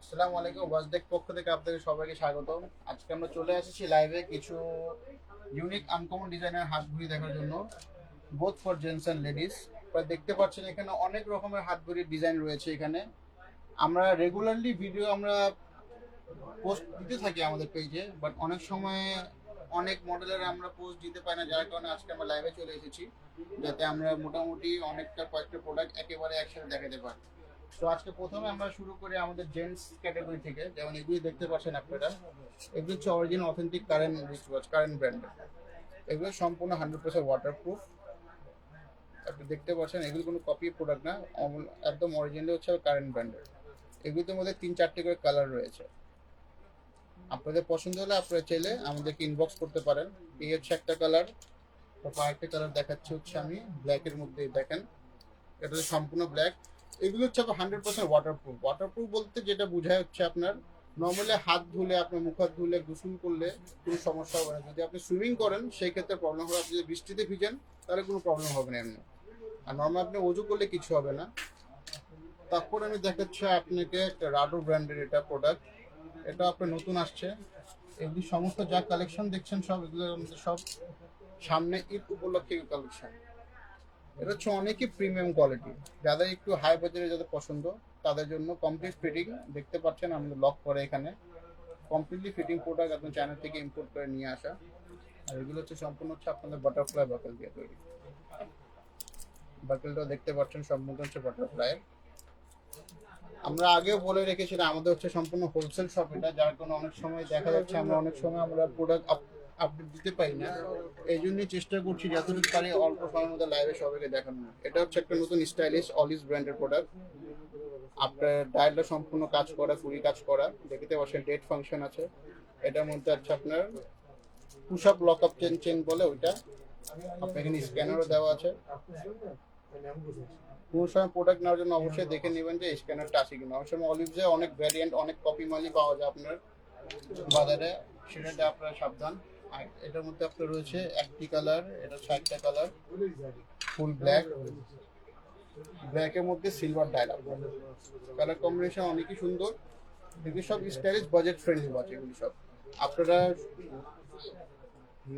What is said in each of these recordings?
আসসালামু আলাইকুম ওয়াজডেক পক্ষ থেকে আপনাদের সবাইকে স্বাগত আজকে আমরা চলে এসেছি লাইভে কিছু ইউনিক আনকমন ডিজাইনের হাত দেখার জন্য both for gents and ladies দেখতে পাচ্ছেন এখানে অনেক রকমের হাত ডিজাইন রয়েছে এখানে। আমরা রেগুলারলি ভিডিও আমরা পোস্ট দিতে থাকি আমাদের পেজে বাট অনেক সময় অনেক মডেলের আমরা পোস্ট দিতে পারি না, যার কারণে আজকে আমরা লাইভে চলে এসেছি, যাতে আমরা মোটামুটি অনেকটা কয়েকটা প্রোডাক্ট একেবারে একসাথে দেখাতে পারি। তো আজকে প্রথমে আমরা শুরু করি আমাদের জেন্টস ক্যাটাগরি থেকে। যেমন এগুলি দেখতে পাচ্ছেন আপনারা। এগুলো হচ্ছে original authentic Curren watch Curren ব্র্যান্ডের এগুলো সম্পূর্ণ হান্ড্রেড পার্সেন্ট ওয়াটারপ্রুফ আপনি দেখতে পাচ্ছেন, এগুলো কোনো কপি প্রোডাক্ট না। একদম অরিজিনাল হচ্ছে কারেন্ট ব্র্যান্ডের এগুলোর মধ্যে তিন চারটে করে কালার রয়েছে। আপনাদের পছন্দ হলে আপনারা চাইলে আমাদেরকে ইনবক্স করতে পারেন। এই হচ্ছে একটা কালার তারপর আরেকটা কালার দেখাচ্ছি হচ্ছে আমি। ব্ল্যাকের মধ্যে দেখেন। এটা সম্পূর্ণ ব্ল্যাক এগুলো হচ্ছে হান্ড্রেড পার্সেন্ট ওয়াটারপ্রুফ ওয়াটারপ্রুফ বলতে যেটা বোঝায় হচ্ছে আপনার নর্মালি হাত ধুলে, আপনার মুখ হাত ধুলে, গোসল করলে কোনো সমস্যা হবে না। যদি আপনি সুইমিং করেন, সেই ক্ষেত্রে প্রবলেম হবে। আপনি যদি বৃষ্টিতে ভিজেন, তাহলে কোনো প্রবলেম হবে না এমনি। আর নর্মাল আপনি অজু করলে কিছু হবে না। তারপর আমি দেখাচ্ছি আপনাকে একটা রাডো ব্র্যান্ডের এটা প্রোডাক্ট এটা আপনার নতুন আসছে। এগুলি সমস্ত যা কালেকশন দেখছেন সব মধ্যে সব সামনে ঈদ উপলক্ষে কালেকশন এটা হচ্ছে অনেকই প্রিমিয়াম কোয়ালিটি যাদের একটু হাই বাজারে যাদের পছন্দ, তাদের জন্য কমপ্লিট ফিটিং দেখতে পাচ্ছেন আমাদের লক করে এখানে। কমপ্লিটলি ফিটিং প্রোডাক্ট আপনার চায়না থেকে ইম্পোর্ট করে নিয়ে আসা। আর এগুলো হচ্ছে সম্পূর্ণ হচ্ছে আপনাদের বাটারফ্লাই বাকেল দিয়ে তৈরি। বাকেলটাও দেখতে পাচ্ছেন, সম্পূর্ণ হচ্ছে বাটারফ্লাই আমরা আগেও বলে রেখেছিলাম, আমাদের হচ্ছে সম্পূর্ণ হোলসেল শপ এটা। যার কোনো অনেক সময় দেখা যাচ্ছে, আমরা অনেক সময় আমরা প্রোডাক্ট আপডেট দিতে পারি না। এই জন্যই চেষ্টা করছি যতটুকু পারি অল্প সময়ের মধ্যে লাইভে সবাইকে দেখানো এটা হচ্ছে একটা নতুন স্টাইলিশ অলিস ব্র্যান্ডের প্রোডাক্ট আপনার ডায়ালটা সম্পূর্ণ কাজ করা ফুলি কাজ করা। দেখতে পাচ্ছেন ডেট ফাংশন আছে। এটার মধ্যে আছে আপনার push up lock up chain chain বলে ওইটা। আপনার এখানে স্ক্যানারও দেওয়া আছে। কোনো সময় প্রোডাক্ট নেওয়ার জন্য অবশ্যই দেখে নেবেন যে স্ক্যানারটা আছে কিনা। অনেক সময় অলিভসে অনেক ভ্যারিয়েন্ট অনেক কপি মালই পাওয়া যায় আপনার বাজারে। সেটাতে আপনারা সাবধান। আর এটার মধ্যে আপনার রয়েছে একটি কালার এটা চারটা কালার ফুল ব্ল্যাক। ব্ল্যাকের মধ্যে সিলভার ডায়াল কালার কম্বিনেশন অনেকই সুন্দর। এগুলি সব স্টাইলিশ বাজেট ফ্রেন্ডলি ওয়াচ এগুলি সব। আপনারা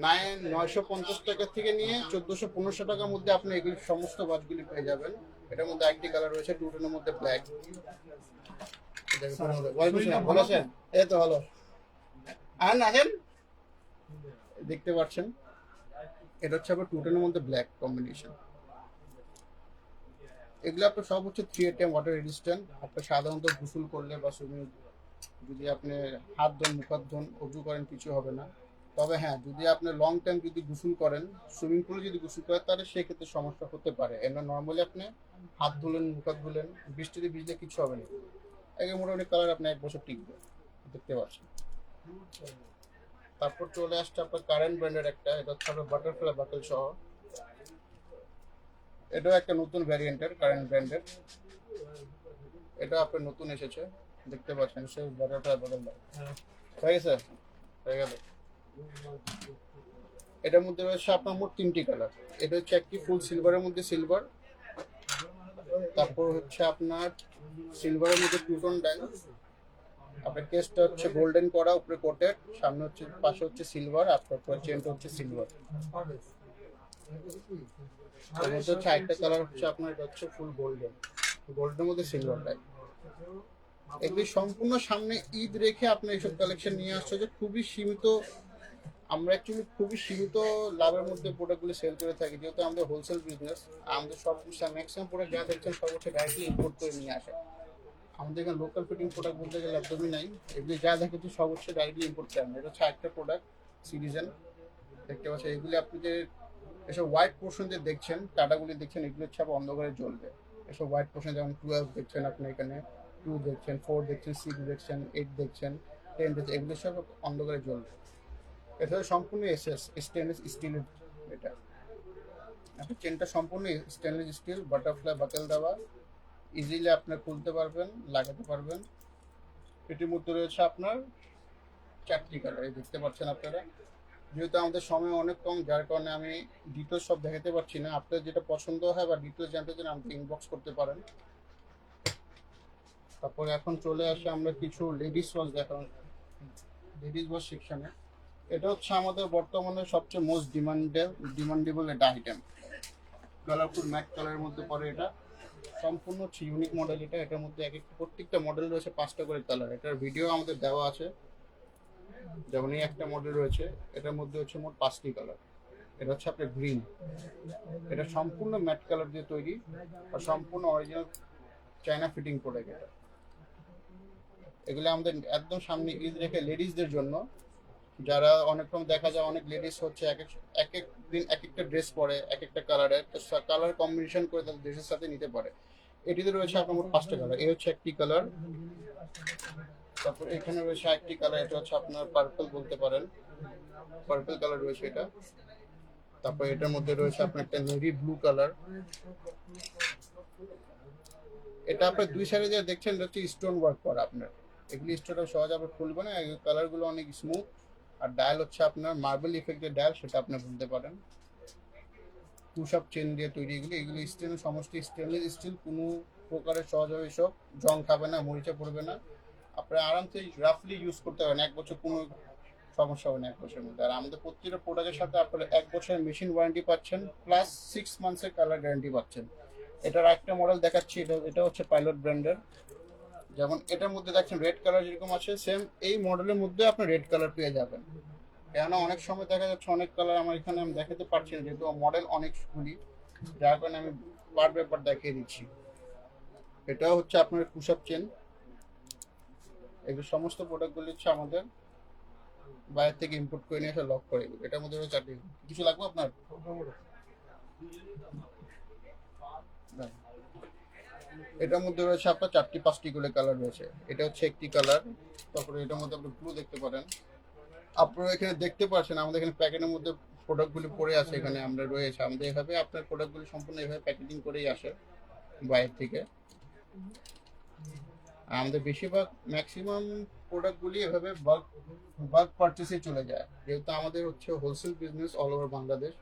নাইন নয়শো পঞ্চাশ টাকা থেকে নিয়ে চোদ্দোশো পনেরোশো টাকার মধ্যে আপনি এগুলি সমস্ত ওয়াচগুলি পেয়ে যাবেন। এটার মধ্যে একটি কালার রয়েছে দুটোর মধ্যে ব্ল্যাক ভালো আছেন? এই তো ভালো। আর দেখতে পাচ্ছেন, এটা হচ্ছে আবার টুটেনের মধ্যে ব্ল্যাক কম্বিনেশন এগুলো আপনার সব হচ্ছে থ্রি এটিএম ওয়াটার রেজিস্ট্যান্ট আপনার সাধারণত গোসল করলে বা সুইমিং যদি আপনি হাত ধোন মুখ হাত ধোন অজু করেন, কিছু হবে না। তবে হ্যাঁ যদি আপনি লং টাইম যদি গোসল করেন সুইমিং পুলে যদি গোসল করেন, তাহলে সেক্ষেত্রে সমস্যা হতে পারে। এমনি নর্মালি আপনি হাত ধুলেন মুখ হাত ধুলেন, বৃষ্টিতে ভিজলে কিছু হবে না। একে মোটামুটি কালার আপনি এক বছর টিকবে। দেখতে পাচ্ছেন। তারপর চলে আসছে আপনার কারেন্ট ব্র্যান্ডের একটা এটা হচ্ছে আপনার বাটারফ্লাই বাকেল সহ। এটাও একটা নতুন ভ্যারিয়েন্টের কারেন্ট ব্র্যান্ডের এটা আপনার নতুন এসেছে দেখতে পাচ্ছেন সে বাটারফ্লাই বাকেল হয়ে। গেছে? হয়ে গেল। এটার মধ্যে রয়েছে আপনার মোট তিনটি কালার এটা হচ্ছে একটি ফুল সিলভারের মধ্যে সিলভার তারপর হচ্ছে আপনার সিলভারের মধ্যে টুটন ডাইল আপনার কেসটা হচ্ছে গোল্ডেন করা উপরে কোটেড সামনে হচ্ছে, পাশে হচ্ছে সিলভার আর তারপর চেনটা হচ্ছে সিলভার এর মধ্যে হচ্ছে কালার হচ্ছে আপনার, এটা হচ্ছে ফুল গোল্ডেন গোল্ডের মধ্যে সিলভার টাইপ এগুলি সম্পূর্ণ সামনে ঈদ রেখে আপনি এইসব কালেকশন নিয়ে আসছে যে খুবই সীমিত, আমরা অ্যাকচুয়ালি খুবই সীমিত লাভের মধ্যে প্রোডাক্টগুলি সেল করে থাকি, যেহেতু আমাদের হোলসেল বিজনেস আমাদের সব ম্যাক্সিমাম প্রোডাক্ট যা দেখছেন সব হচ্ছে ডাইরেক্টলি ইম্পোর্ট করে নিয়ে আসে। আমাদের এখানে লোকাল ফিটিং প্রোডাক্ট বলতে গেলে একদমই নাই। এগুলি যা দেখাচ্ছি সব হচ্ছে ডাইরেক্টলি ইম্পোর্ট করা এটা হচ্ছে একটা প্রোডাক্ট সিরিজেন দেখতে পাচ্ছেন, এগুলি আপনি যে এসব হোয়াইট পোর্শন যে দেখছেন, টাটাগুলি দেখছেন, এগুলো হচ্ছে আবার অন্ধকারে জ্বলবে। এসব হোয়াইট পোর্শন যেমন টুয়েলভ দেখছেন আপনি এখানে টু দেখছেন ফোর দেখছেন সিক্স দেখছেন এইট দেখছেন টেন দেখছেন, এগুলো সব অন্ধকারে জ্বলবে। হচ্ছে সম্পূর্ণ এসএস স্টেনলেস স্টিলের এটা। চেনটা সম্পূর্ণ স্টেনলেস স্টিল বাটারফ্লাই বাকেল দেওয়া। ইজিলি আপনি খুলতে পারবেন, লাগাতে পারবেন। এটির মধ্যে রয়েছে আপনার চারটি কালার এই দেখতে পাচ্ছেন আপনারা। যেহেতু আমাদের সময় অনেক কম, যার কারণে আমি ডিটেলস সব দেখাতে পারছি না। আপনার যেটা পছন্দ হয় বা ডিটেলস জানতে চান, আমাকে ইনবক্স করতে পারেন। তারপর এখন চলে আসে আমরা কিছু লেডিস ওয়াচ দেখানো লেডিস ওয়াচ সেকশনে এটা হচ্ছে আমাদের বর্তমানে সবচেয়ে মোস্ট ডিমান্ডেড ডিমান্ডেবল একটা আইটেম কালারফুল ম্যাট কালারের মধ্যে পড়ে এটা। সম্পূর্ণ হচ্ছে ইউনিক মডেল এটা, এটার মধ্যে এক একটা প্রত্যেকটা মডেল রয়েছে পাঁচটা করে কালার এটার ভিডিও আমাদের দেওয়া আছে। যেমন এই একটা মডেল রয়েছে, এটার মধ্যে হচ্ছে মোট পাঁচটি কালার এটা হচ্ছে আপনার গ্রিন এটা সম্পূর্ণ ম্যাট কালার দিয়ে তৈরি আর সম্পূর্ণ অরিজিনাল চায়না ফিটিং প্রোডাক্ট এটা। এগুলো আমাদের একদম সামনে ঈদ রেখে লেডিসদের জন্য যারা অনেক রকম দেখা যায়, অনেক লেডিস হচ্ছে, এক এক এক দিন এক একটা ড্রেস পরে, এক একটা কালারের কালার কম্বিনেশন করে তাদের ড্রেসের সাথে নিতে পারে। এটিতে রয়েছে আপনার পাঁচটা কালার এই হচ্ছে একটি কালার তারপর এখানে রয়েছে একটি কালার এটা হচ্ছে আপনার পার্পল বলতে পারেন। পার্পল কালার রয়েছে এটা। তারপর এটার মধ্যে রয়েছে আপনার একটা নেভি ব্লু কালার এটা আপনার দুই সাইডে যে দেখছেন, এটা হচ্ছে স্টোন ওয়ার্ক করা আপনার। এগুলি স্টোনটা সহজে আপনার খুলবে না কালারগুলো অনেক স্মুথ আর ডায়াল হচ্ছে আপনার মার্বেল ইফেক্টের ডায়াল, সেটা আপনি বলতে পারেন। পুশ-আপ চেন দিয়ে তৈরি এগুলো, এগুলি স্টিল সমস্ত স্টেনলেস স্টিল কোনো প্রকারের সহজভাবে এসব জং খাবে না, মরিচা পড়বে না। আপনারা আরামসে রাফলি ইউজ করতে পারেন, এক বছর কোনো সমস্যা হবে না এক বছরের মধ্যে। আর আমাদের প্রত্যেকটা প্রোডাক্টের সাথে আপনারা এক বছরের মেশিন ওয়ারেন্টি পাচ্ছেন প্লাস সিক্স মান্থসের কালার গ্যারান্টি পাচ্ছেন। এটার একটা মডেল দেখাচ্ছি, এটা এটা হচ্ছে পাইলট ব্র্যান্ডের যেমন এটার মধ্যে দেখছেন রেড কালার যেরকম আছে সেম এই মডেলের মধ্যে আপনি রেড কালার পেয়ে যাবেন। কেননা অনেক সময় দেখা যাচ্ছে অনেক কালার আমার এখানে আমি দেখাতে পারছি না যেহেতু মডেল অনেক অনেকগুলি যার কারণে আমি পার পেপার দেখিয়ে দিচ্ছি। এটাও হচ্ছে আপনার পুশ চেন এগুলো সমস্ত প্রোডাক্টগুলি হচ্ছে আমাদের বাইরে থেকে ইম্পোর্ট করে নিয়ে এসে লক করে এটার মধ্যে চারটি কিছু লাগবে আপনার। এটার মধ্যে রয়েছে আপনার চারটি, পাঁচটি করে কালার রয়েছে। এটা হচ্ছে একটি কালার তারপরে এটার মধ্যে আপনি ব্লু দেখতে পারেন। আপনারা এখানে দেখতে পাচ্ছেন, আমাদের এখানে প্যাকেটের মধ্যে প্রোডাক্টগুলি পড়ে আছে, এখানে আমরা রয়েছে। আমাদের এভাবে আপনার প্রোডাক্টগুলি সম্পূর্ণ এভাবে প্যাকেজিং করেই আসে, বাইরে থেকে। আমাদের বেশিরভাগ ম্যাক্সিমাম প্রোডাক্টগুলি এভাবে বাল্ক বাল্ক পারচেসে চলে যায়। যেহেতু আমাদের হচ্ছে wholesale business all over Bangladesh,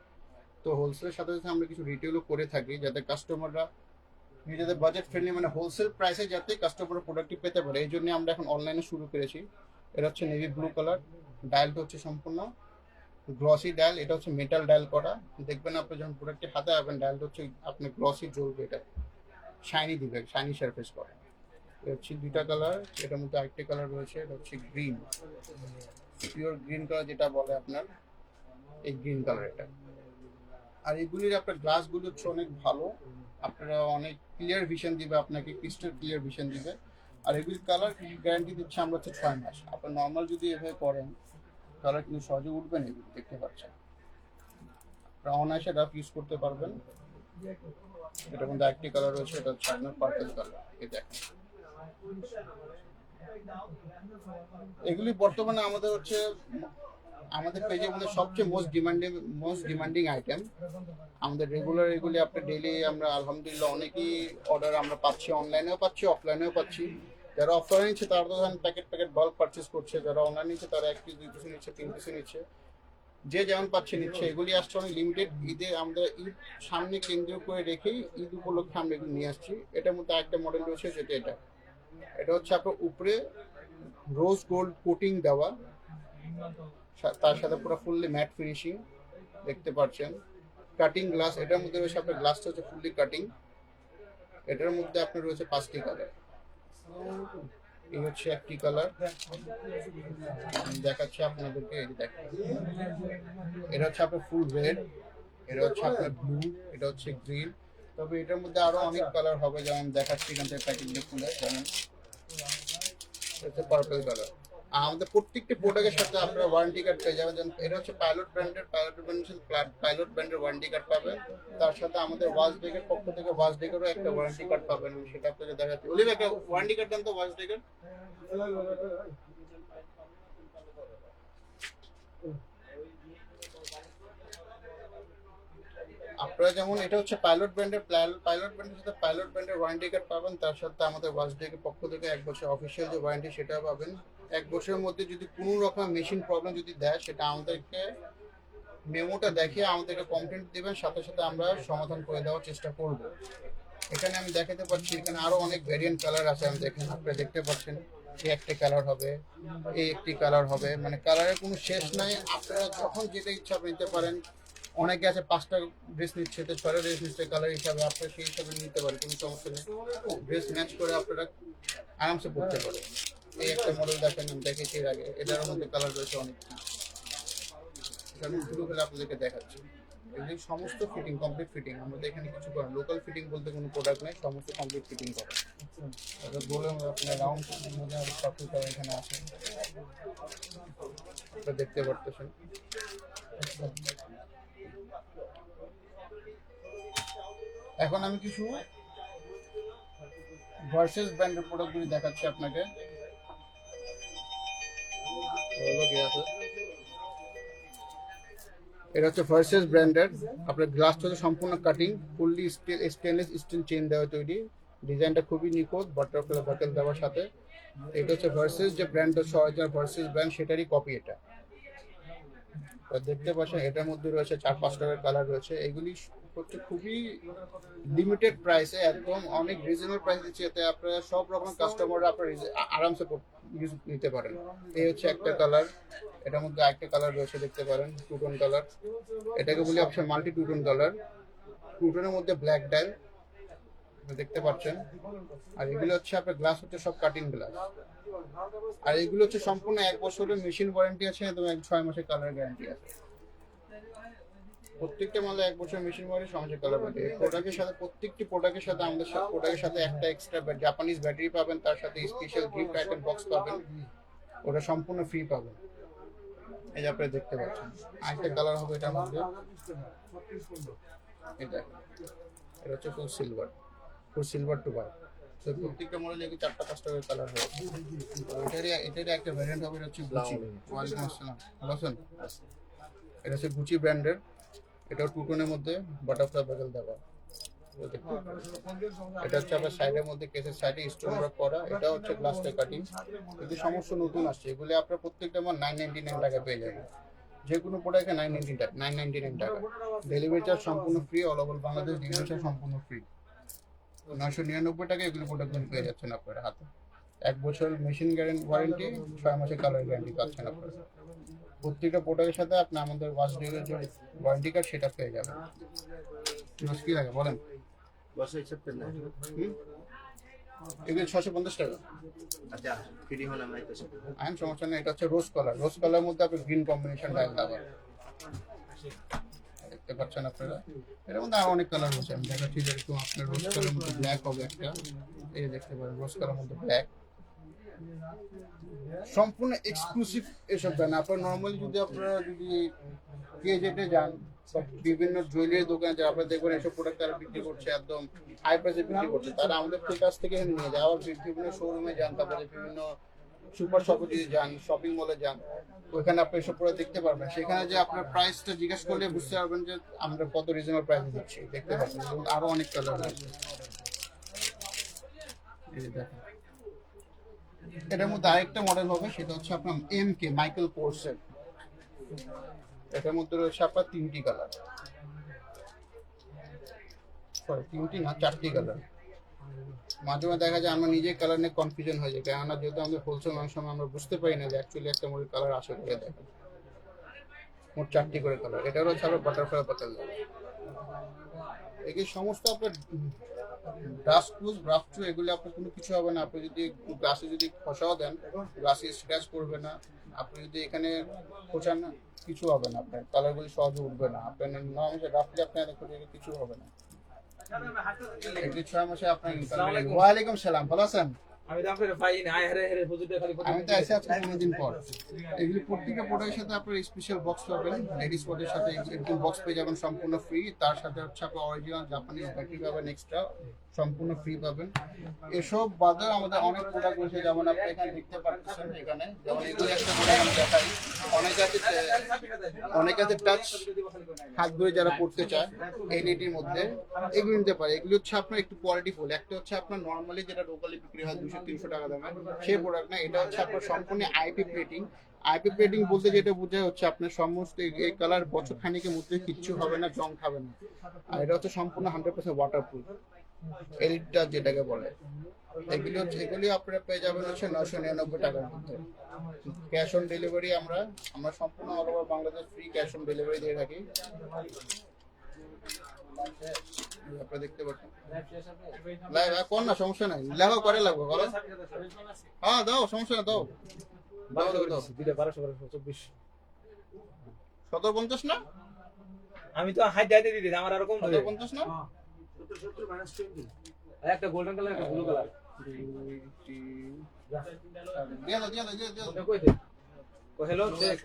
তো হোলসেলের সাথে সাথে আমরা কিছু রিটেলও করে থাকি, যাতে কাস্টমাররা নিজেদের বাজেট ফ্রেন্ডলি মানে হোলসেল প্রাইসে যাতে কাস্টমার প্রোডাক্টটি পেতে পারে। এই জন্য আমরা এখন অনলাইনে শুরু করেছি। এটা হচ্ছে নেভি ব্লু কালার ডায়ালটা হচ্ছে সম্পূর্ণ। গ্লসি ডায়াল, এটা হচ্ছে মেটাল ডায়াল করা। দেখবেন আপনি যখন প্রোডাক্টটি হাতে পাবেন ডায়ালটা হচ্ছে আপনি গ্লসি জ্বলবে এটা। শাইনি দিবে শাইনি সারফেস করে। এটা হচ্ছে দুইটা কালার এটার মধ্যে আরেকটা কালার রয়েছে, এটা হচ্ছে গ্রিন পিওর গ্রিন কালার যেটা বলে আপনার, এই গ্রিন কালার এটা। আর এগুলির আপনার গ্লাসগুলো হচ্ছে অনেক ভালো। আপনারা অনেক ক্লিয়ার ভিশন দিবে, আপনাকে ক্রিস্টাল ক্লিয়ার ভিশন দিবে। আর এগুলির কালার গ্যারান্টি দিচ্ছে আমরা হচ্ছে ছয় মাস। আপনার নর্মাল যদি এভাবে করেন কালার কিন্তু সহজে উঠবে না এগুলি দেখতে পাচ্ছেন। আপনারা অনায়াসে রাফ ইউজ করতে পারবেন। এটার মধ্যে একটি কালার রয়েছে, এটা হচ্ছে আপনার পার্পল কালার এই দেখেন। এগুলি বর্তমানে আমাদের হচ্ছে আমাদের পেজে মধ্যে সবচেয়ে most demanding most demanding item আমাদের রেগুলার এগুলি আপনার ডেইলি আমরা আলহামদুলিল্লাহ অনেকই অর্ডার আমরা পাচ্ছি অনলাইনেও পাচ্ছি অফলাইনেও পাচ্ছি। যারা অফলাইনে নিচ্ছে তারা তো ধরেন প্যাকেট প্যাকেট বাল্ক পারচেস করছে, যারা অনলাইনে নিচ্ছে তারা এক পিস দুই পিস নিচ্ছে, তিন পিস নিচ্ছে। যে যেমন পাচ্ছে নিচ্ছে, এগুলি আসছে অনেক লিমিটেড ঈদে আমরা ঈদ সামনে কেন্দ্র করে রেখেই ঈদ উপলক্ষে আমরা এগুলো নিয়ে আসছি। এটার মধ্যে একটা মডেল রয়েছে যেটা এটা। এটা হচ্ছে আপনার উপরে রোজ গোল্ড কোটিং দেওয়া। তার সাথে পুরো ফুললি ম্যাট ফিনিশিং দেখতে পাচ্ছেন কাটিং গ্লাস এটার মধ্যে রয়েছে আপনার গ্লাসটা হচ্ছে ফুললি কাটিং এটার মধ্যে আপনার রয়েছে পাঁচটি কালার এই হচ্ছে একটি কালার দেখাচ্ছি আপনাদেরকে দেখেন। এটা হচ্ছে আপনার ফুল রেড এটা হচ্ছে আপনার ব্লু এটা হচ্ছে গ্রিন তবে এটার মধ্যে আরও অনেক কালার হবে, যেমন দেখাচ্ছি এখান থেকে প্যাকেটটা খুলে যেমন এটা পার্পল কালার আমাদের প্রত্যেকটি প্রোডাক্টের সাথে আপনারা ওয়ারেন্টি কার্ড পেয়ে যাবেন। এটা হচ্ছে পাইলট ব্র্যান্ডের পাইলট ব্র্যান্ডের পাইলট ব্র্যান্ডের ওয়ারেন্টি কার্ড পাবেন। তার সাথে আমাদের ওয়াজ ডেকের পক্ষ থেকে ওয়াজ ডেকেরও একটা ওয়ারেন্টি কার্ড পাবেন। সেটা আপনাকে দেখাচ্ছি। অলিভ একটা ওয়ারেন্টি কার্ড দেন তো ওয়াচ ডেকের আপনারা যেমন, এটা হচ্ছে পাইলট ব্র্যান্ডের পাইলট ব্র্যান্ডের সাথে পাইলট ব্র্যান্ডের ওয়ারেন্টি কার্ড পাবেন, তার সাথে আমাদের ওয়াচ ডেকের পক্ষ থেকে এক বছর অফিসিয়াল যে ওয়ারেন্টি সেটা পাবেন। এক বছরের মধ্যে যদি কোনো রকম মেশিন প্রবলেম যদি দেয়, সেটা আমাদেরকে মেমোটা দেখে আমাদেরকে কমপ্লেন দেবেন, সাথে সাথে আমরা সমাধান করে দেওয়ার চেষ্টা করব। এখানে আমি দেখাতে পাচ্ছি, এখানে আরও অনেক ভেরিয়েন্ট কালার আছে, আমি দেখেন আপনারা দেখতে পাচ্ছেন। এই একটি কালার হবে, এই একটি কালার হবে মানে কালারের কোনো শেষ নাই। আপনারা যখন যেটা ইচ্ছা নিতে পারেন। অনেকে আছে পাঁচটা ড্রেস নিচ্ছে, তো ছয়টা ড্রেস নিচ্ছে কালার হিসাবে আপনারা সেই হিসাবে নিতে পারেন, কোনো সমস্যা নেই। ড্রেস ম্যাচ করে আপনারা আরামসে পড়তে পারেন এই একটা মডেল দেখেন, আমি দেখেছি এর আগে। এটার মধ্যে কালার রয়েছে অনেক। আমি শুরু করে আপনাদেরকে দেখাচ্ছি। এগুলি সমস্ত ফিটিং কমপ্লিট ফিটিং আমাদের এখানে কিছু করেন লোকাল ফিটিং বলতে কোনো প্রোডাক্ট নেই, সমস্ত কমপ্লিট ফিটিং করে। তারপর বলে আপনার রাউন্ড ফিটিং মধ্যে আমাদের সব কিছু এখানে আপনারা দেখতে পারতেছেন। এখন আমি কিছু ভার্সেস ব্র্যান্ডের প্রোডাক্টগুলি দেখাচ্ছি আপনাকে। এটা হচ্ছে ভার্সেস ব্র্যান্ডের আপনার গ্লাসটা হচ্ছে সম্পূর্ণ cutting fully steel stainless steel chain দেওয়া তৈরি। ডিজাইনটা খুবই নিখুঁত বাটারফ্লাই বাটেল দেওয়ার সাথে। এটা হচ্ছে ভার্সেস যে ব্র্যান্ডটা সহজার ভার্সেস ব্র্যান্ড সেটারই কপি এটা। দেখতে পাচ্ছেন, এটার মধ্যে রয়েছে চার পাঁচ টাকার কালার রয়েছে। এগুলি হচ্ছে খুবই লিমিটেড প্রাইসে একদম অনেক রিজনেবল প্রাইস দিচ্ছে। এতে আপনারা সব রকম কাস্টমাররা আপনারা আরামসে ইউজ নিতে পারেন। এই হচ্ছে একটা কালার এটার মধ্যে আরেকটা কালার রয়েছে দেখতে পারেন টুটন কালার এটাকে বলি option multi two tone colour টুটনের মধ্যে ব্ল্যাক ডাইল দেখতে পাচ্ছেন। আর এগুলো হচ্ছে আপনার গ্লাস হচ্ছে সব কাটিং গ্লাস আর এগুলো হচ্ছে সম্পূর্ণ এক বছরের মেশিন ওয়ারেন্টি আছে এবং এক ছয় মাসের কালার গ্যারান্টি আছে। প্রত্যেকটা মালে এক বছর মেশিন ওয়ারেন্টি সমাজের কালার ব্যাটারি প্রোডাক্টের সাথে প্রত্যেকটি প্রোডাক্টের সাথে আমাদের প্রোডাক্টের সাথে একটা এক্সট্রা জাপানিজ ব্যাটারি পাবেন তার সাথে স্পেশাল গিফট আইটেম বক্স পাবেন। ওটা সম্পূর্ণ ফ্রি পাবেন। এই যে আপনারা দেখতে পাচ্ছেন। আরেকটা কালার হবে এটার মধ্যে। এটা। এটা হচ্ছে full silver full silver two by তো প্রত্যেকটা মডেলে কি চারটা পাঁচটা করে কালার হবে। এটারই এটারই একটা ভ্যারিয়েন্ট হবে এটা হচ্ছে গুচি ওয়ালাইকুম আসসালাম ভালো আছেন এটা হচ্ছে গুচি ব্র্যান্ডের এটাও টুটনের মধ্যে বাটারফ্লাই বাগল দেওয়া। তো দেখতে পাচ্ছেন। এটা হচ্ছে আপনার সাইডের মধ্যে কেসের সাইডে স্টোন ওয়ার্ক করা। এটা হচ্ছে গ্লাসটা কাটিং কিন্তু সমস্ত নতুন আসছে। এগুলি আপনার প্রত্যেকটা আমার নাইন নাইনটি নাইন টাকা পেয়ে যাবেন। যে কোনো প্রোডাক্টে নাইন নাইনটি টাকা নাইন নাইনটি নাইন টাকা। ডেলিভারি চার্জ সম্পূর্ণ free all over Bangladesh delivery charge সম্পূর্ণ ফ্রি নয়শো নিরানব্বই টাকা এগুলো প্রোডাক্টগুলো পেয়ে যাচ্ছেন আপনার হাতে। এক বছর মেশিন গ্যারেন্টি ওয়ারেন্টি ছয় মাসের কালার গ্যারেন্টি পাচ্ছেন আপনারা। প্রত্যেকটা প্রোডাক্টের সাথে আপনি আমাদের ওয়াশ ডিউরের যে ওয়ারেন্টি কার্ড সেটা পেয়ে যাবেন। কি লাগে বলেন? এগুলো ছশো পঞ্চাশ টাকা। আচ্ছা আইন সমস্যা নেই এটা হচ্ছে রোজ কালার রোজ কালার মধ্যে আপনি গ্রিন কম্বিনেশন ডাল দেওয়া দেখতে পাচ্ছেন আপনারা? এর মধ্যে আরও অনেক কালার রয়েছে আমি দেখাচ্ছি যেরকম আপনার রোজ কালার মধ্যে ব্ল্যাক হবে একটা। এই দেখতে পারেন রোজ কালার মধ্যে ব্ল্যাক সম্পূর্ণ এক্সক্লুসিভ এসব ব্র্যান্ড আপনার নর্মালি যদি আপনারা যদি গেজেটে যান বিভিন্ন জুয়েলারি দোকানে যারা আপনারা দেখবেন এসব প্রোডাক্ট তারা বিক্রি করছে একদম হাই প্রাইসে বিক্রি করছে। তারা আমাদের কাছ থেকে নিয়ে যায়। আবার বিভিন্ন শোরুমে যান, তারপরে বিভিন্ন সুপার শপে যদি যান শপিং মলে যান, ওইখানে আপনি এসব প্রোডাক্ট দেখতে পারবেন। সেখানে যে আপনার প্রাইসটা জিজ্ঞেস করলে বুঝতে পারবেন যে আমরা কত রিজনেবল প্রাইসে দিচ্ছি। দেখতে পাচ্ছেন এবং আরও অনেক কালার যে দেখেন। এটার মধ্যে আরেকটা মডেল হবে, সেটা হচ্ছে আপনার এম কে মাইকেল কোর্সের এটার মধ্যে রয়েছে আপনার তিনটি কালার তিনটি না, চারটি কালার মাঝে মাঝে দেখা যায় আমরা নিজেই কালার নিয়ে কনফিউশন হয়ে যায়, কেননা যেহেতু আমাদের হোলসেল অনেক সময় আমরা বুঝতে পারি না যে অ্যাকচুয়ালি একটা মডেল কালার আসে করে দেখেন। মোট চারটি করে কালার এটা রয়েছে আপনার বাটারফ্লাই পাতাল এগুলি সমস্ত আপনার ক্রুজ ব্রাফ টু এগুলি আপনার কোনো কিছু হবে না। আপনি যদি গ্লাসে যদি খসাও দেন গ্লাসে স্ক্র্যাচ করবে না। আপনি যদি এখানে খোঁচান কিছু হবে না আপনার। কালারগুলি সহজে উঠবে না। আপনার নর্মাল রাফলি আপনার কিছু হবে না। ছয় মাসে আপনার ওয়ালাইকুম সালাম ভালো আছেন? আমি তো আপনার পাই না হেরে হেরে হুজুরটা খালি আমি তো এসে আজকে পনেরো দিন পর। এগুলি প্রত্যেকটা প্রোডাক্টের সাথে আপনার স্পেশাল বক্স পাবেন। লেডিস সাথে এরকম বক্স পেয়ে যাবেন সম্পূর্ণ ফ্রি তার সাথে হচ্ছে আপনার অরিজিনাল জাপানিজ ব্যাটারি পাবেন এক্সট্রা সম্পূর্ণ ফ্রি পাবেন এসব বাদেও আমাদের অনেক প্রোডাক্ট রয়েছে, যেমন আপনি এখানে দেখতে পাচ্ছেন এখানে। যেমন এগুলি একটা প্রোডাক্ট আমি দেখাই। অনেক আছে অনেক আছে টাচ হাত ধরে যারা পড়তে চায় এলইডির মধ্যে। এগুলো নিতে পারে। এগুলো হচ্ছে আপনার একটু কোয়ালিটি ফুল একটা হচ্ছে আপনার নর্মালি যেটা লোকালি বিক্রি হয় দুশো তিনশো টাকা দামে সেই প্রোডাক্ট না। এটা হচ্ছে আপনার সম্পূর্ণ আইপি প্লেটিং আইপি প্লেটিং বলতে যেটা বোঝায় হচ্ছে আপনার সমস্ত এই- কালার বছর খানিকের মধ্যে কিচ্ছু হবে না জং খাবে না। আর এটা হচ্ছে সম্পূর্ণ হান্ড্রেড পার্সেন্ট ওয়াটার প্রুফ এলিটটা যেটাকে বলে। এগুলি হচ্ছে এগুলি আপনারা পেয়ে যাবেন হচ্ছে নশো নিরানব্বই টাকার মধ্যে। ক্যাশ অন ডেলিভারি আমরা আমরা সম্পূর্ণ all over Bangladesh free cash on delivery দিয়ে থাকি। আপনারা দেখতে পাচ্ছেন। লাইভ কোন না সমস্যা নাই। লেখা করে লাগবে হ্যাঁ দাও সমস্যা না দাও। সতেরো পঞ্চাশ না? আমি তো হাই দাইতে দিদি আমার আর কম সতেরো পঞ্চাশ না? একটা গোল্ডেন কালার একটা ব্লু কালার দিয়ে দাও দিয়ে দাও দিয়ে দাও কই হ্যালো চেক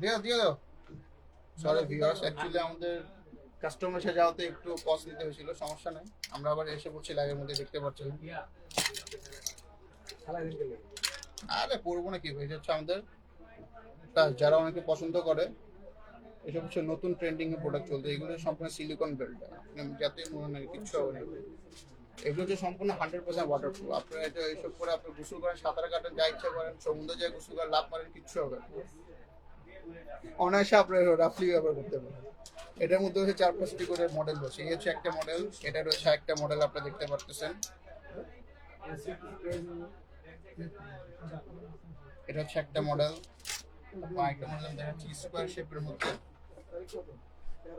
দিয়ে দাও দিয়ে দাও সরি ভিউয়ার্স অ্যাকচুয়ালি আমাদের কাস্টমার সাথে যাওয়াতে একটু কস্ট দিতে হয়েছিল সমস্যা নাই। আমরা আবার এসে পড়ছি লাইভের মধ্যে দেখতে গেলে। আরে পড়ব না কি হয়ে যাচ্ছে আমাদের। যারা অনেকে পছন্দ করে এসব হচ্ছে নতুন ট্রেন্ডিং এর প্রোডাক্ট চলছে। এগুলো সম্পূর্ণ সিলিকন বেল্ট যাতে মনে হয় কিচ্ছু হবে এগুলো হচ্ছে সম্পূর্ণ হান্ড্রেড পার্সেন্ট ওয়াটারপ্রুফ আপনারা এটা এইসব করে আপনি গোসল করেন, সাঁতার কাটেন, যা ইচ্ছা করেন, সমুদ্রে যায় গোসল করেন লাভ মারেন, কিচ্ছু হবে। অনায়াসে আপনার রাফলি ব্যবহার করতে পারেন। এটার মধ্যে হচ্ছে চার পাঁচটি করে মডেল রয়েছে। এই হচ্ছে একটা মডেল এটা রয়েছে একটা মডেল আপনারা দেখতে পারতেছেন। এটা হচ্ছে একটা মডেল আরেকটা মডেল স্কোয়ার শেপের মধ্যে।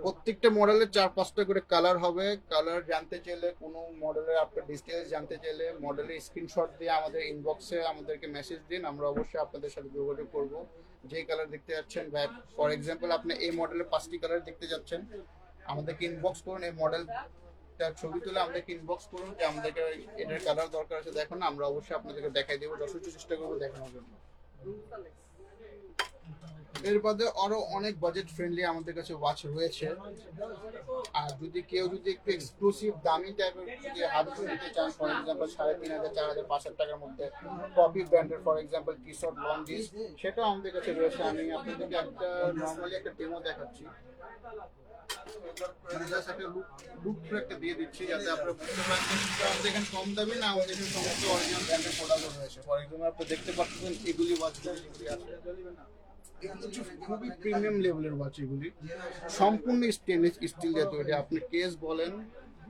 প্রত্যেকটা মডেলের চার পাঁচটা করে কালার হবে। কালার জানতে চাইলে কোনো মডেলের আপনার ডিটেলস জানতে চাইলে মডেলের স্ক্রিনশট দিয়ে আমাদের ইনবক্সে আমাদেরকে মেসেজ দিন, আমরা অবশ্যই আপনাদের সাথে যোগাযোগ করব। যে কালার দেখতে যাচ্ছেন ফর এক্সাম্পল আপনি এই মডেলের পাঁচটি কালার দেখতে যাচ্ছেন, আমাদেরকে ইনবক্স করুন। এই মডেল তার ছবি তুলে আমাদেরকে ইনবক্স করুন যে আমাদেরকে এটার কালার দরকার আছে, দেখুন, আমরা অবশ্যই আপনাদেরকে দেখাই দেবো। যথেষ্ট চেষ্টা করব দেখানোর জন্য। এর বাদে আরও অনেক বাজেট ফ্রেন্ডলি আমাদের কাছে ওয়াচ রয়েছে। আর যদি কেউ যদি একটু এক্সক্লুসিভ দামি টাইপের যদি হাতে নিতে চান ফর এক্সাম্পল সাড়ে তিন হাজার, চার হাজার, পাঁচ হাজার টাকার মধ্যে কপি ব্র্যান্ডের ফর এক্সাম্পল টি শার্ট লন্ডিস সেটাও আমাদের কাছে রয়েছে। আমি আপনাদেরকে একটা নর্মালি একটা ডেমো দেখাচ্ছি। মানে just একটা look- look একটা দিয়ে দিচ্ছি যাতে আপনারা বুঝতে পারেন আমাদের এখানে কম দামি না আমাদের এখানে সমস্ত অরিজিনাল ব্র্যান্ডের প্রোডাক্ট রয়েছে। ফর এক্সাম্পল আপনি দেখতে পাচ্ছেন এগুলি ওয়াচগুলো যেগুলি আছে এগুলো হচ্ছে খুবই প্রিমিয়াম লেভেলের ওয়াচ এগুলি। সম্পূর্ণ স্টেনলেস স্টিল দিয়ে তৈরি আপনি কেস বলেন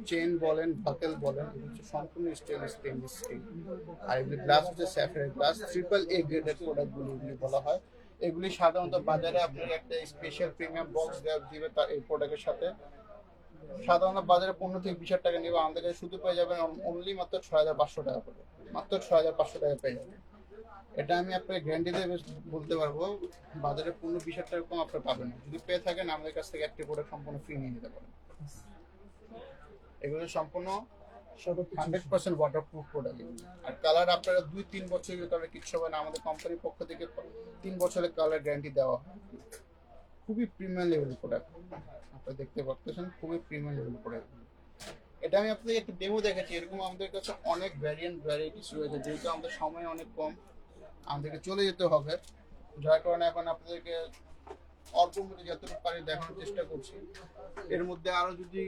চেন বলেন বাকেল বলেন হচ্ছে সম্পূর্ণ স্টেনলেস স্টেনলেস স্টিল আর এগুলি গ্লাস হচ্ছে sapphire glass triple A graded প্রোডাক্টগুলি এগুলি বলা হয়। এগুলি সাধারণত বাজারে আপনার একটা স্পেশাল প্রিমিয়াম বক্স দিবে তার এই প্রোডাক্টের সাথে। সাধারণত বাজারে পনেরো থেকে বিশ টাকা নেবে, আমাদের কাছে শুধু পেয়ে যাবেন অনলি মাত্র ছয় হাজার পাঁচশো টাকা করে। মাত্র ছয় হাজার পাঁচশো টাকা পেয়ে যাবেন। এটা আমি আপনাকে গ্যারান্টি দিয়ে বলতে পারব, বাজারে পনেরো বিশ হাজার টাকা কম আপনি পাবেন। যদি পেয়ে থাকেন, আমাদের কাছ থেকে একটি প্রোডাক্ট সম্পূর্ণ ফ্রি নিয়ে নিতে পারেন। এগুলো সম্পূর্ণ হান্ড্রেড পার্সেন্ট ওয়াটারপ্রুফ প্রোডাক্ট আর কালার আপনারা দুই তিন বছর কালার কিচ্ছু হবে না আমাদের কোম্পানির পক্ষ থেকে তিন বছরের কালার গ্যারান্টি দেওয়া হয়। খুবই প্রিমিয়াম লেভেল প্রোডাক্ট আপনারা দেখতে পাচ্ছেন খুবই প্রিমিয়াম লেভেল প্রোডাক্ট এটা আমি আপনাকে একটা ডেমো দেখাচ্ছি। এরকম আমাদের কাছে অনেক ভ্যারিয়েন্ট ভ্যারাইটিস রয়েছে যেহেতু আমাদের সময় অনেক কম। আমাদেরকে চলে যেতে হবে। যার কারণে এখন আপনাদেরকে অল্প মধ্যে যতটুকু পারি দেখানোর চেষ্টা করছি। এর মধ্যে আরও যদি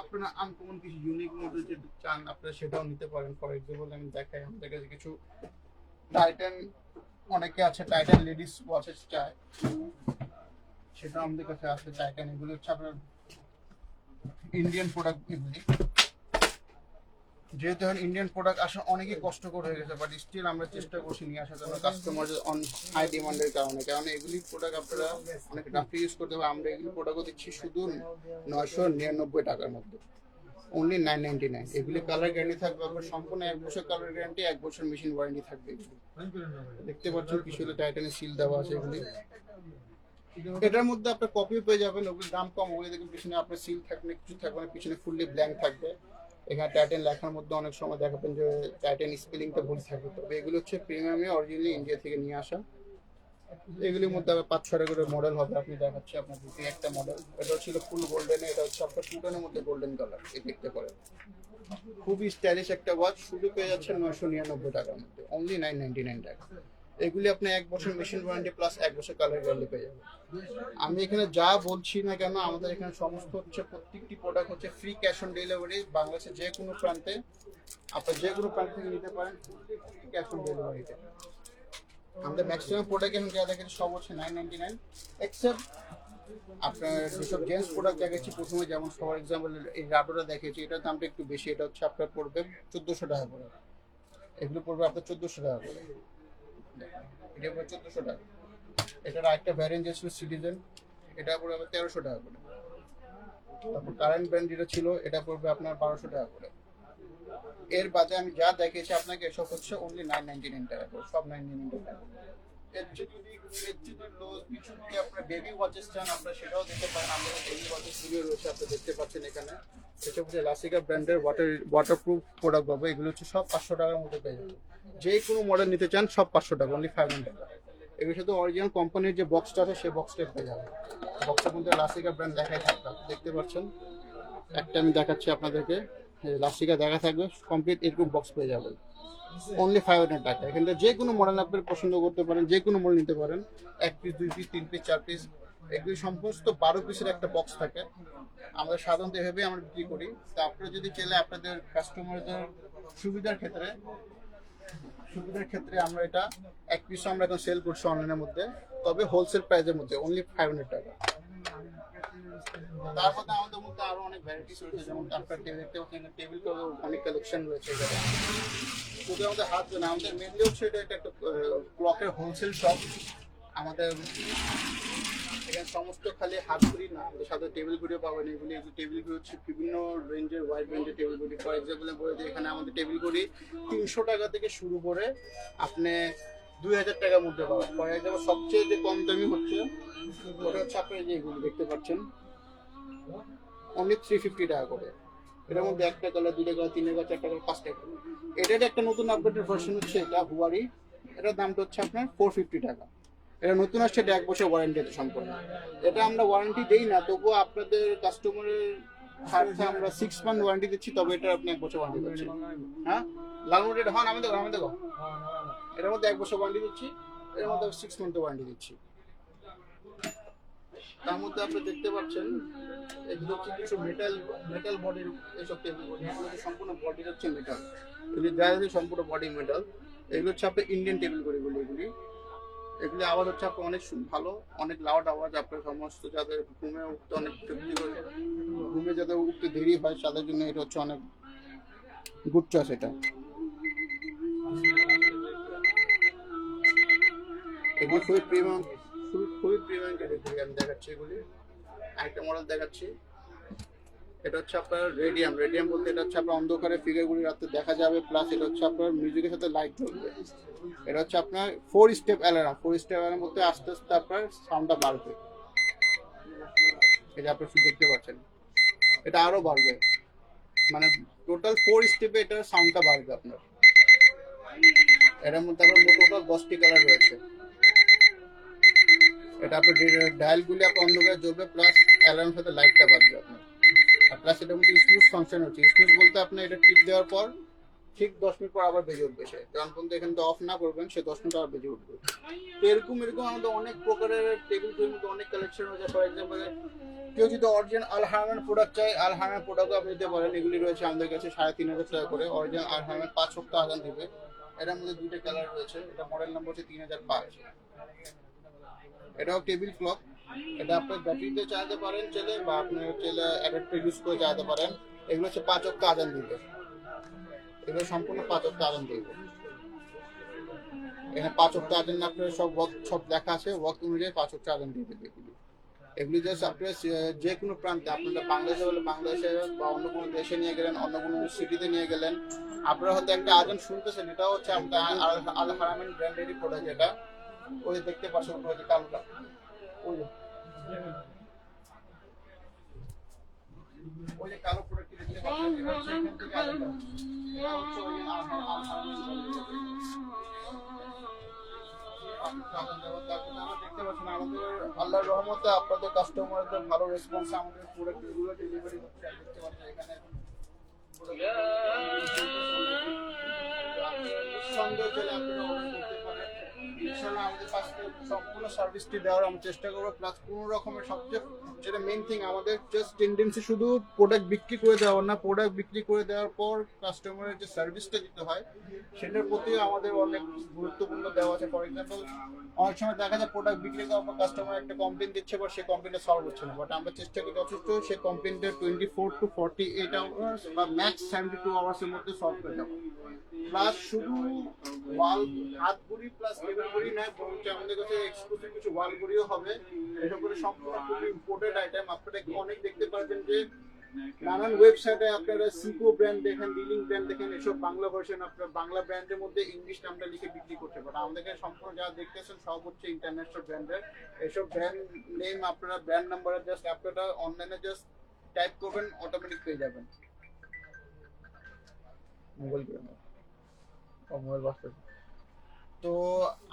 আপনারা আনকমন কিছু ইউনিক মডেল যদি চান, আপনারা সেটাও নিতে পারেন। ফর এক্সাম্পল আমি দেখাই, আমাদের কাছে কিছু টাইটান অনেকে আছে টাইটান লেডিস ওয়াচেস চায়। সেটা আমাদের কাছে আছে টাইটান এগুলো হচ্ছে আপনার ইন্ডিয়ান প্রোডাক্ট এগুলি। যেহেতু এখন ইন্ডিয়ান প্রোডাক্ট আসা অনেকই কষ্টকর হয়ে গেছে বাট স্টিল আমরা চেষ্টা করছি নিয়ে আসার জন্য কাস্টমার অন হাই ডিমান্ডের কারণে। কারণ এগুলি প্রোডাক্ট আপনারা অনেক রাফলি ইউজ করতে হবে আমরা এগুলি প্রোডাক্টও দিচ্ছি শুধু নয়শো নিরানব্বই টাকার মধ্যে। অনলি নাইন নাইনটি নাইন এগুলি কালার গ্যারান্টি থাকবে আপনার সম্পূর্ণ এক বছর কালার গ্যারান্টি এক বছর মেশিন ওয়ারেন্টি থাকবে দেখতে পাচ্ছেন কিছু টাইটানের সিল দেওয়া আছে এগুলি। এটার মধ্যে আপনার কপিও পেয়ে যাবেন, ওগুলোর দাম কম, ওগুলো দেখুন পিছনে আপনার সিল থাকবে কিছু থাকবে না, পিছনে ফুললি ব্ল্যাঙ্ক থাকবে। এখানে টাইটেন লেখার মধ্যে অনেক সময় দেখাবেন যে টাইটেন স্পেলিংটা ভুল থাকে। তবে এগুলো হচ্ছে প্রিমিয়ামে অরিজিনালি ইন্ডিয়া থেকে নিয়ে আসা। এগুলির মধ্যে আবার পাঁচ ছটা করে মডেল হবে, আপনি দেখাচ্ছি আপনার দুটি একটা মডেল এটা ছিল ফুল গোল্ডেন এটা হচ্ছে আপনার টুটনের মধ্যে গোল্ডেন কালার এই দেখতে পারেন। খুবই স্টাইলিশ একটা ওয়াচ শুধু পেয়ে যাচ্ছে নয়শো নিরানব্বই টাকার মধ্যে অনলি নাইন নাইনটি নাইন টাকা। এগুলি আপনি এক বছর মেশিন ওয়ারেন্টি প্লাস এক বছর কালার গ্যারান্টি পেয়ে যাবেন। আমি এখানে যা বলছি না কেন, আমাদের এখানে সমস্ত হচ্ছে প্রত্যেকটি প্রোডাক্ট হচ্ছে ফ্রি ক্যাশ অন ডেলিভারি বাংলাদেশের যে কোনো প্রান্তে। আপনার যে কোনো প্রান্ত থেকে নিতে পারেন ক্যাশ অন ডেলিভারিতে আমাদের ম্যাক্সিমাম প্রোডাক্ট এখন যা দেখেছি সব হচ্ছে নাইন নাইনটি নাইন এক্সেপ্ট আপনার যেসব জেন্টস প্রোডাক্ট দেখেছি প্রথমে যেমন ফর এক্সাম্পল এই রাডোটা দেখেছি এটার দামটা একটু বেশি, এটা হচ্ছে আপনার পড়বে চোদ্দোশো টাকা করে। এগুলো পড়বে আপনার চোদ্দোশো টাকা করে। এটা আরেকটা ভ্যারিয়েন্ট সিটিজেন এটা পড়বে তেরোশো টাকা করে। তারপর কারেন্ট ব্র্যান্ড যেটা ছিল, এটা পড়বে আপনার বারোশো টাকা করে। এর বাদে আমি যা দেখিয়েছি আপনাকে, সব হচ্ছে অনলি নাইন নাইনটি নাইন টাকা সব নাইন নাইন কিছু যদি আপনার বেবি ওয়াচেস চান আপনারা সেটাও দেখতে পারেন বেবি ওয়াচেস রয়েছে আপনি দেখতে পাচ্ছেন এখানে লাসিকা ব্র্যান্ডের ওয়াটার ওয়াটারপ্রুফ প্রোডাক্ট এগুলো হচ্ছে সব পাঁচশো টাকার মধ্যে পেয়ে যাবেন যে কোনো মডেল নিতে চান সব পাঁচশো টাকা অনলি ফাইভ হান্ড্রেড এগুলোর সাথে অরিজিনাল কোম্পানির যে বক্সটা আছে সেই বক্সটা পেয়ে যাবেন বক্সের মধ্যে লাসিকা ব্র্যান্ড দেখাই থাকবে দেখতে পাচ্ছেন একটা আমি দেখাচ্ছি আপনাদেরকে লাস্টিকা দেখা থাকবে কমপ্লিট এরকম বক্স পেয়ে যাবেন। অনলি ফাইভ হান্ড্রেড টাকা। এখান যে কোনো মডেল আপনি পছন্দ করতে পারেন, যে কোনো মডেল নিতে পারেন। এক পিস দুই পিস তিন পিস চার পিস এগুলি সমস্ত বারো পিসের একটা বক্স থাকে। আমরা সাধারণত এভাবেই আমরা বিক্রি করি। তা আপনারা যদি চাইলে আপনাদের কাস্টমারদের সুবিধার ক্ষেত্রে সুবিধার ক্ষেত্রে আমরা এটা এক পিস আমরা এখন সেল করছি অনলাইনের মধ্যে। তবে হোলসেল প্রাইসের মধ্যে অনলি ফাইভ হান্ড্রেড টাকা। তার মধ্যে আমাদের মধ্যে আরও অনেক ভ্যারাইটিস রয়েছে, যেমন আপনার দেখতে পাচ্ছেন টেবিল অনেক কালেকশন রয়েছে শুধু আমাদের হাত না, আমাদের মেনলি হচ্ছে এটা একটা ক্লকের হোলসেল শপ আমাদের এখানে সমস্ত খালি হাত ঘড়ি না আমাদের সাথে টেবিল ঘড়িও পাবেন এগুলি এগুলি টেবিল ঘড়ি হচ্ছে বিভিন্ন রেঞ্জের ওয়াইড রেঞ্জের টেবিল ঘড়ি। ফর এক্সাম্পল বলে এখানে আমাদের টেবিল ঘড়ি তিনশো টাকা থেকে শুরু করে আপনি দুই হাজার টাকার মধ্যে পাবেন ফর এক্সাম্পল সবচেয়ে যে কম দামি হচ্ছে, ওটা হচ্ছে আপনার যে এগুলি দেখতে পাচ্ছেন, অনলি থ্রি ফিফটি টাকা করে। এটার মধ্যে একটা কালার দুটো কালার তিনটা কালার চারটা কালার পাঁচটা কালার এটার একটা নতুন আপডেটেড ভার্সন হচ্ছে এটা হুয়ারি এটার দামটা হচ্ছে আপনার ফোর ফিফটি টাকা। এটা নতুন আসছে, এটা এক বছর ওয়ারেন্টি আছে সম্পূর্ণ। এটা আমরা ওয়ারেন্টি দেই না, তবুও আপনাদের কাস্টমারের স্বার্থে আমরা সিক্স মান্থ ওয়ারেন্টি দিচ্ছি, তবে এটা আপনি এক বছর ওয়ারেন্টি দিচ্ছি হ্যাঁ? লালমোট এটা হন আমাদের আমাদের গো এটার মধ্যে এক বছর ওয়ারেন্টি দিচ্ছি, এর মধ্যে সিক্স মান্থ ওয়ারেন্টি দিচ্ছি। তার মধ্যে আপনি দেখতে পাচ্ছেন, এগুলো হচ্ছে কিছু মেটাল মেটাল বডির এইসব টেবিল সম্পূর্ণ বডি হচ্ছে মেটাল এগুলি যাচ্ছে সম্পূর্ণ বডি মেটাল এগুলো হচ্ছে আপনার ইন্ডিয়ান টেবিল বডিগুলো এগুলি। এগুলি আওয়াজ হচ্ছে আপনার অনেক ভালো, অনেক লাউড আওয়াজ, আপনার সমস্ত যাদের ঘুমে উঠতে অনেক ঘুমে যাদের উঠতে দেরি হয়, তাদের জন্য এটা হচ্ছে অনেক গুড চয়েস এটা। এগুলো খুবই প্রিমিয়াম খুবই প্রিমিয়াম ক্যাটাগরি আমি দেখাচ্ছি এগুলি। আরেকটা মডেল দেখাচ্ছি। এটা হচ্ছে আপনার রেডিয়াম রেডিয়াম বলতে এটা হচ্ছে আপনার অন্ধকারে ফিগারগুলি রাতে দেখা যাবে প্লাস এটা হচ্ছে আপনার মিউজিকের সাথে লাইট জ্বলবে। এটা হচ্ছে আপনার four step alarm four step alarm মধ্যে আস্তে আস্তে আপনার সাউন্ডটা বাড়বে। এটা আপনি দেখতে পাচ্ছেন। এটা আরও বাড়বে। মানে টোটাল ফোর স্টেপে এটার সাউন্ডটা বাড়বে আপনার। এটার মধ্যে আপনার টোটাল দশটি কালার রয়েছে। এটা আপনার ডায়ালগুলি আপনার অন্ধকারে জ্বলবে প্লাস অ্যালার্মের সাথে লাইটটা বাজবে আপনার। আর প্লাস এটার মধ্যে স্নুজ ফাংশন হচ্ছে। স্নুজ বলতে আপনি এটা টিপ দেওয়ার পর ঠিক দশ মিনিট পর আবার বেজে উঠবে সে। যখন পর্যন্ত এখানে অফ না করবেন, সে দশ মিনিট আবার বেজে উঠবে। এরকম এরকম আমাদের অনেক প্রকারের টেবিল মধ্যে অনেক কালেকশন রয়েছে। ফর এক্সাম্পল কেউ যদি অরিজিনাল আল হারামের প্রোডাক্ট চাই আল হারামের প্রোডাক্টও আপনি নিতে পারেন। এগুলি রয়েছে আমাদের কাছে সাড়ে তিন হাজার টাকা করে। অরিজিনাল আল পাঁচ সপ্তাহ আগান দিবে। এটার মধ্যে দুইটা কালার রয়েছে। এটা মডেল নাম্বার হচ্ছে তিন হাজার পাঁচ। এটাও টেবিল ক্লক এটা আপনার ব্যাটারিতে চালাতে পারেন, চাইলে বা আপনি চাইলে অ্যাডাপ্টার ইউজ করে চালাতে পারেন। এগুলো হচ্ছে পাঁচ অক্ট আদান দিবে এগুলো সম্পূর্ণ পাঁচ অক্ট আদান দিবে এখানে পাঁচ অক্ট আদান আপনার সব ওয়ার্ক সব দেখা আছে। ওয়ার্ক অনুযায়ী পাঁচ অক্ট আদান দিয়ে দেবে। এগুলি এগুলি জাস্ট আপনার যে কোনো প্রান্তে আপনারা বাংলাদেশে হলে বাংলাদেশে বা অন্য কোনো দেশে নিয়ে গেলেন, অন্য কোনো সিটিতে নিয়ে গেলেন, আপনারা হয়তো একটা আজান শুনতেছেন। এটা হচ্ছে আপনার আল হারামেন ব্র্যান্ডেরই প্রোডাক্ট এটা ওই দেখতে পাচ্ছেন ওই যে কালোটা। ওই যে। কালো প্রোডাক্ট দেখতে আল্লাহর রহমতে আপনাদের কাস্টমারদের ভালো রেসপন্স আমাদের প্রোডাক্টগুলো ডেলিভারি হচ্ছে। ইনশাল্লাহ আমাদের পাশ থেকে সম্পূর্ণ সার্ভিসটি দেওয়ার আমরা চেষ্টা করব। প্লাস কোনো রকমের সবচেয়ে যেটা মেন থিং আমাদের জাস্ট টেন্ডেন্সি শুধু প্রোডাক্ট বিক্রি করে দেওয়ার না প্রোডাক্ট বিক্রি করে দেওয়ার পর কাস্টমারের যে সার্ভিসটা দিতে হয়, সেটার প্রতি আমাদের অনেক গুরুত্বপূর্ণ দেওয়া আছে। ফর এক্সাম্পল অনেক সময় দেখা যায় প্রোডাক্ট বিক্রি করার পর কাস্টমার একটা কমপ্লেন দিচ্ছে বা সেই কমপ্লেনটা সলভ হচ্ছে না। বাট আমরা চেষ্টা করি যথেষ্ট সেই কমপ্লেনটা twenty four to forty eight hours বা ম্যাক্স সেভেন্টি টু আওয়ার্সের মধ্যে সলভ করে যাব প্লাস শুধু হাত গুড়ি প্লাস কেবল নয় বরঞ্চ আমাদের কাছে এক্সক্লুসিভ কিছু ওয়াল গুড়িও হবে। এসব করে সম্পূর্ণ খুবই ইম্পোর্টেড আইটেম আপনারা অনেক দেখতে পারবেন যে নানান ওয়েবসাইটে আপনারা সিকো ব্র্যান্ড দেখেন ডিলিং ব্র্যান্ড দেখেন, এসব বাংলা ভার্সন আপনার বাংলা ব্র্যান্ডের মধ্যে ইংলিশ নামটা লিখে বিক্রি করতে পারেন। আমাদেরকে সম্পূর্ণ যা দেখতেছেন, সব হচ্ছে ইন্টারন্যাশনাল ব্র্যান্ডের এসব ব্র্যান্ড নেম আপনারা ব্র্যান্ড নাম্বারে জাস্ট আপনারা অনলাইনে জাস্ট টাইপ করবেন অটোমেটিক পেয়ে যাবেন। মোবাইল মোবাইল বাস্তব তো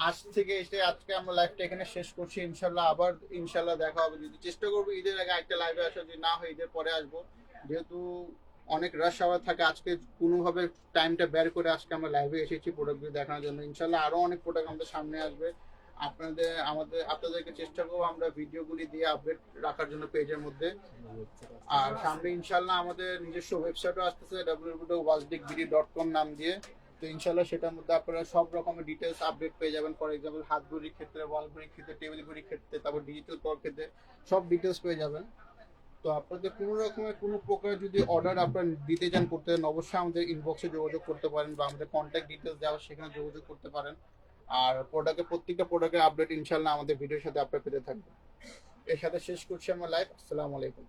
আজ থেকে এসে আজকে আমরা লাইভটা এখানে শেষ করছি। ইনশাল্লাহ আবার, ইনশাল্লাহ দেখা হবে। যদি চেষ্টা করব ঈদের আগে একটা লাইভে আসা যদি না হয় ঈদের পরে আসব। যেহেতু অনেক রাশ আওয়ার থাকে, আজকে কোনোভাবে টাইমটা বের করে আজকে আমরা লাইভে এসেছি প্রোডাক্টগুলো দেখানোর জন্য। ইনশাল্লাহ আরও অনেক প্রোডাক্ট আমাদের সামনে আসবে। আপনাদের, আমাদের, আপনাদেরকে চেষ্টা করব আমরা ভিডিওগুলি দিয়ে আপডেট রাখার জন্য পেজের মধ্যে। আর সামনে ইনশাল্লাহ আমাদের নিজস্ব ওয়েবসাইটও আসতেছে ডাব্লিউ ডট কম নাম দিয়ে। তো ইনশাল্লাহ সেটার মধ্যে আপনারা সব রকমের ডিটেলস আপডেট পেয়ে যাবেন। ফর এক্সাম্পল হাত ঘড়ির ক্ষেত্রে ওয়াল ঘড়ির ক্ষেত্রে টেবিল ঘড়ির ক্ষেত্রে, তারপর ডিজিটাল পর ক্ষেত্রে সব ডিটেলস পেয়ে যাবেন। তো আপনাদের কোনো রকমের কোনো প্রকার যদি অর্ডার আপনারা দিতে চান করতে চান, অবশ্যই আমাদের ইনবক্সে যোগাযোগ করতে পারেন বা আমাদের কন্ট্যাক্ট ডিটেলস দেওয়া সেখানে যোগাযোগ করতে পারেন। আর প্রোডাক্টের প্রত্যেকটা প্রোডাক্টের আপডেট ইনশাল্লাহ আমাদের ভিডিওর সাথে আপনারা পেতে থাকবেন। এর সাথে শেষ করছি আমার লাইভ আসসালামু আলাইকুম।